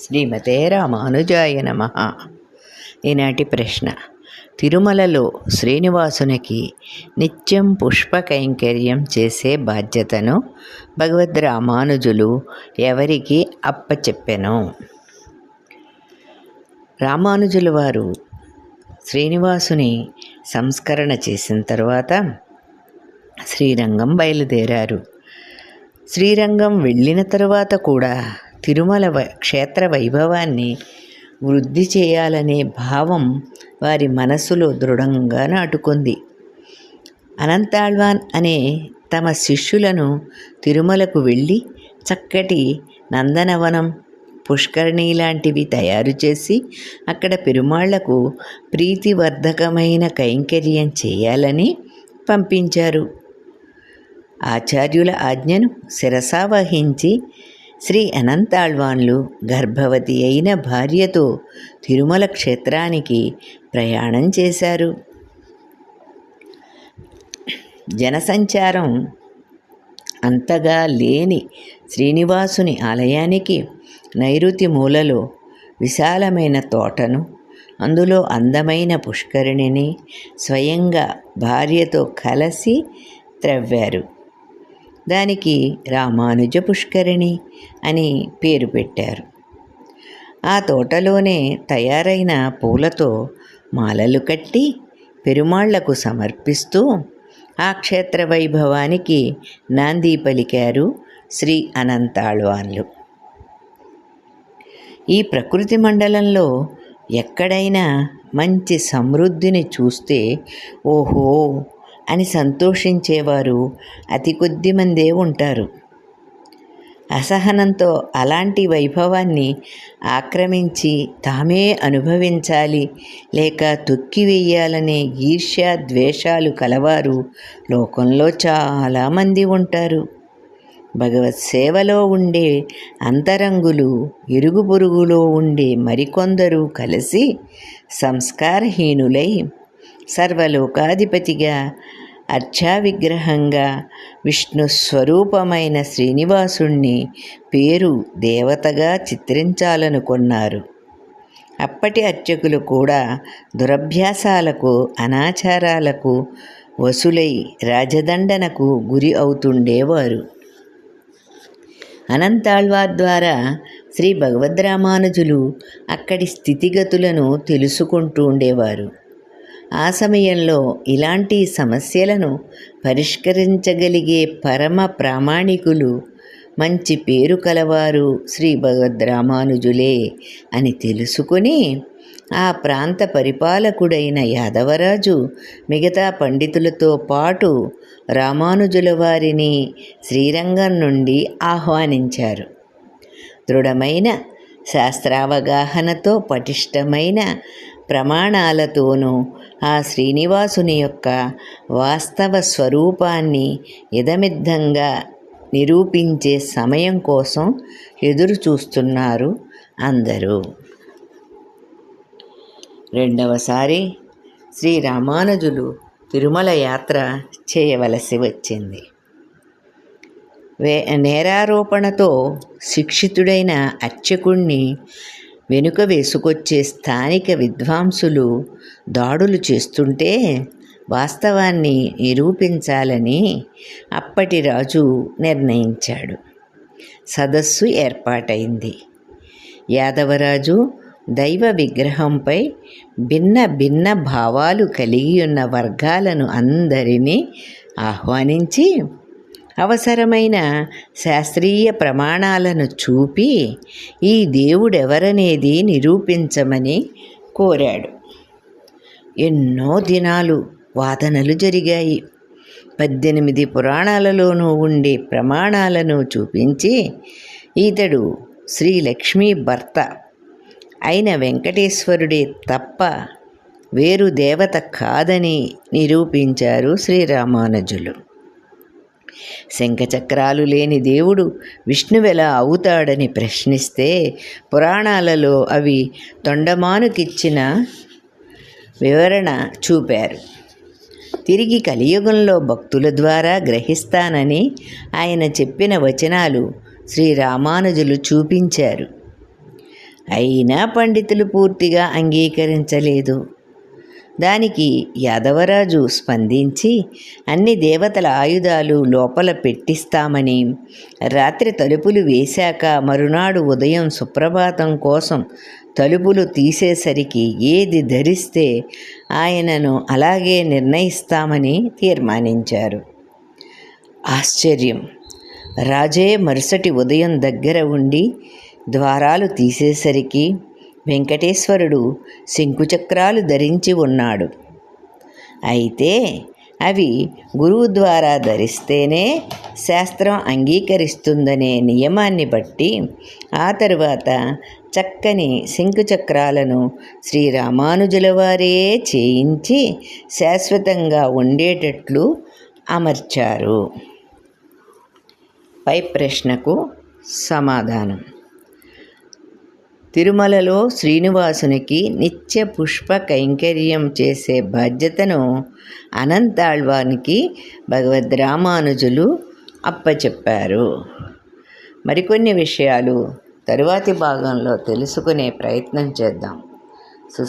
శ్రీమతే రామానుజాయ నమ. ఈనాటి ప్రశ్న. తిరుమలలో శ్రీనివాసునికి నిత్యం పుష్ప కైంకర్యం చేసే బాధ్యతను భగవద్ రామానుజులు ఎవరికి అప్పచెప్పెను? రామానుజుల వారు శ్రీనివాసుని సంస్కరణ చేసిన తర్వాత శ్రీరంగం బయలుదేరారు. శ్రీరంగం వెళ్ళిన తర్వాత కూడా తిరుమల క్షేత్ర వైభవాన్ని వృద్ధి చేయాలనే భావం వారి మనస్సులో దృఢంగా నాటుకుంది. అనంతాళ్వాన్ అనే తమ శిష్యులను తిరుమలకు వెళ్ళి చక్కటి నందనవనం పుష్కరిణి లాంటివి తయారు చేసి అక్కడ పెరుమాళ్ళకు ప్రీతివర్ధకమైన కైంకర్యం చేయాలని పంపించారు. ఆచార్యుల ఆజ్ఞను శిరసావహించి శ్రీ అనంతాళ్వాన్లు గర్భవతి అయిన భార్యతో తిరుమల క్షేత్రానికి ప్రయాణం చేశారు. జనసంచారం అంతగా లేని శ్రీనివాసుని ఆలయానికి నైరుతి మూలలో విశాలమైన తోటను అందులో అందమైన పుష్కరిణిని స్వయంగా భార్యతో కలిసి త్రవ్వారు. దానికి రామానుజ పుష్కరిణి అని పేరు పెట్టారు. ఆ తోటలోనే తయారైన పూలతో మాలలు కట్టి పెరుమాళ్ళకు సమర్పిస్తూ ఆ క్షేత్ర వైభవానికి నాంది పలికారు శ్రీ అనంతాళ్వాన్లు. ఈ ప్రకృతి మండలంలో ఎక్కడైనా మంచి సమృద్ధిని చూస్తే ఓహో అని సంతోషించేవారు అతి కొద్ది మందే ఉంటారు. అసహనంతో అలాంటి వైభవాన్ని ఆక్రమించి తామే అనుభవించాలి లేక తొక్కివేయాలనే ఈర్ష్య ద్వేషాలు కలవారు లోకంలో చాలామంది ఉంటారు. భగవత్ సేవలో ఉండే అంతరంగులు ఇరుగు పొరుగులో ఉండే మరికొందరు కలిసి సంస్కారహీనులై సర్వలోకాధిపతిగా అర్చా విగ్రహంగా విష్ణు స్వరూపమైన శ్రీనివాసుణ్ణి పేరు దేవతగా చిత్రించాలనుకున్నారు. అప్పటి అర్చకులు కూడా దురభ్యాసాలకు అనాచారాలకు వసులై రాజదండనకు గురి అవుతుండేవారు. అనంతాళ్వార్ ద్వారా శ్రీ భగవద్రామానుజులు అక్కడి స్థితిగతులను తెలుసుకుంటూ ఉండేవారు. ఆ సమయంలో ఇలాంటి సమస్యలను పరిష్కరించగలిగే పరమ ప్రామాణికులు మంచి పేరు కలవారు శ్రీ భగవద్రామానుజులే అని తెలుసుకుని ఆ ప్రాంత పరిపాలకుడైన యాదవరాజు మిగతా పండితులతో పాటు రామానుజుల వారిని శ్రీరంగం నుండి ఆహ్వానించారు. దృఢమైన శాస్త్రావగాహనతో పటిష్టమైన ప్రమాణాలతోనూ ఆ శ్రీనివాసుని యొక్క వాస్తవ స్వరూపాన్ని ఇదమిద్దంగా నిరూపించే సమయం కోసం ఎదురు చూస్తున్నారు అందరూ. రెండవసారి శ్రీ రామానుజులు తిరుమల యాత్ర చేయవలసి వచ్చింది. వే నేరారోపణతో శిక్షితుడైన అర్చకుణ్ణి వెనుక వేసుకొచ్చే స్థానిక విద్వాంసులు దాడులు చేస్తుంటే వాస్తవాన్ని నిరూపించాలని అప్పటి రాజు నిర్ణయించాడు. సదస్సు ఏర్పాటైంది. యాదవరాజు దైవ విగ్రహంపై భిన్న భిన్న భావాలు కలిగి ఉన్న వర్గాలను అందరినీ ఆహ్వానించి అవసరమైన శాస్త్రీయ ప్రమాణాలను చూపి ఈ దేవుడెవరనేది నిరూపించమని కోరాడు. ఎన్నో దినాలు వాదనలు జరిగాయి. పద్దెనిమిది పురాణాలలోనూ ఉండే ప్రమాణాలను చూపించి ఇతడు శ్రీ లక్ష్మీ భర్త అయిన వెంకటేశ్వరుడే తప్ప వేరు దేవత కాదని నిరూపించారు శ్రీరామానుజులు. శంఖచక్రాలు లేని దేవుడు విష్ణువెలా అవుతాడని ప్రశ్నిస్తే పురాణాలలో అవి తొండమానుకిచ్చిన వివరణ చూపారు. తిరిగి కలియుగంలో భక్తుల ద్వారా గ్రహిస్తానని ఆయన చెప్పిన వచనాలు శ్రీ రామానుజులు చూపించారు. అయినా పండితులు పూర్తిగా అంగీకరించలేదు. దానికి యాదవరాజు స్పందించి అన్ని దేవతల ఆయుధాలు లోపల పెట్టిస్తామని రాత్రి తలుపులు వేశాక మరునాడు ఉదయం సుప్రభాతం కోసం తలుపులు తీసేసరికి ఏది ధరిస్తే ఆయనను అలాగే నిర్ణయిస్తామని తీర్మానించారు. ఆశ్చర్యం. రాజే మరుసటి ఉదయం దగ్గర ఉండి ద్వారాలు తీసేసరికి వెంకటేశ్వరుడు శంకుచక్రాలు ధరించి ఉన్నాడు. అయితే అవి గురువు ద్వారా ధరిస్తేనే శాస్త్రం అంగీకరిస్తుందనే నియమాన్ని బట్టి ఆ తరువాత చక్కని శంకుచక్రాలను శ్రీరామానుజుల వారే చేయించి శాశ్వతంగా ఉండేటట్లు అమర్చారు. పై ప్రశ్నకు సమాధానం. తిరుమలలో శ్రీనివాసునికి నిత్య పుష్ప కైంకర్యం చేసే బాధ్యతను అనంతాళ్వానికి భగవద్ రామానుజులు అప్పచెప్పారు. మరికొన్ని విషయాలు తరువాతి భాగంలో తెలుసుకునే ప్రయత్నం చేద్దాం.